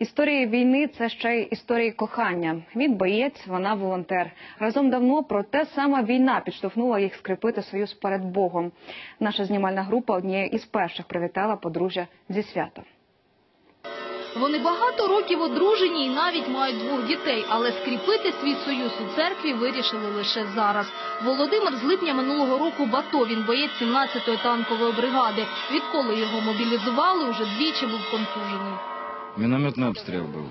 Історії війни це ще й історії кохання. Він боєць, вона волонтер. Разом давно, проте сама війна підштовхнула їх скріпити союз перед Богом. Наша знімальна група однією із перших привітала подружжя зі святом. Вони багато років одружені і навіть мають двох дітей, але скріпити свій союз у церкві вирішили лише зараз. Володимир з липня минулого року в він боєць 17-ї танкової бригади. Відколи його мобілізували, уже двічі був контужений. Минометный обстрел был.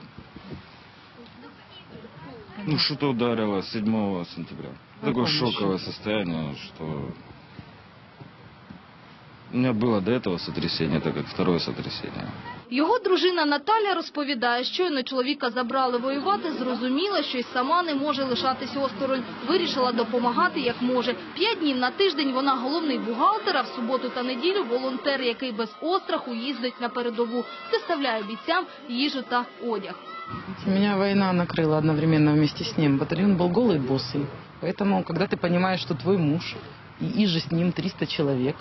Ну, что-то ударило 7 сентября. Такое шоковое состояние, что... У меня было до этого сотрясение, это как второе сотрясение. Його дружина Наталя розповідає, щойно чоловіка забрали воювати, зрозуміла, що й сама не може лишатись осторонь. Вирішила допомагати як може. П'ять днів на тиждень вона головний бухгалтер, а в суботу та неділю волонтер, який без остраху їздить на передову, доставляє бійцям їжу та одяг. Меня война накрыла одновременно вместе с ним. Батальон был голый и босый. Поэтому, когда ты понимаешь, что твой муж и иже с ним 300 человек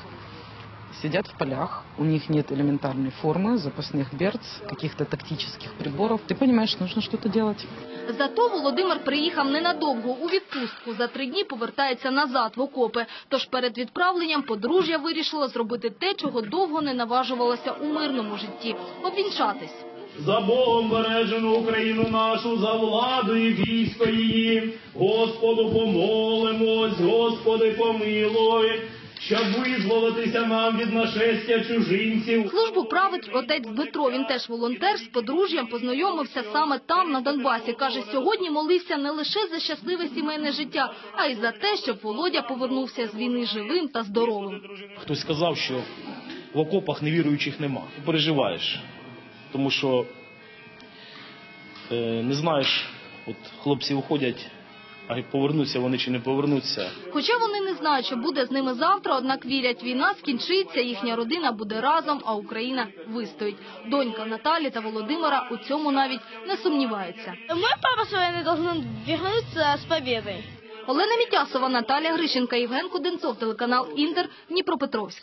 сидят в полях, у них нет элементарной формы, запасных берц, каких-то тактических приборов, ты понимаешь, нужно что-то делать. Зато Володимир приїхав ненадовго у відпустку. За три дні повертається назад в окопи. Тож перед відправленням подружжя вирішило зробити те, чого довго не наважувалося у мирному житті – обвінчатись. За Богом бережену Україну нашу, за владу і військо її. Господу помолимось, Господи помилуй, щоб визволитися нам від нашестя чужинців. Службу править отець Дмитро. Він теж волонтер з подружжям познайомився саме там, на Донбасі. Каже, сьогодні молився не лише за щасливе сімейне життя, а й за те, щоб Володя повернувся з війни живим та здоровим. Хтось сказав, що в окопах невіруючих нема. Ти переживаєш, тому що е, не знаєш, от хлопці уходять, а й повернуться вони чи не повернуться. Хоча вони не знають, що буде з ними завтра, однак вірять, війна скінчиться, їхня родина буде разом, а Україна вистоїть. Донька Наталі та Володимира у цьому навіть не сумніваються. Мой папа с войны должен вернуться с победой. Олена Мітясова, Наталія Грищенка, Євген Куденцов, телеканал Інтер, Дніпропетровськ.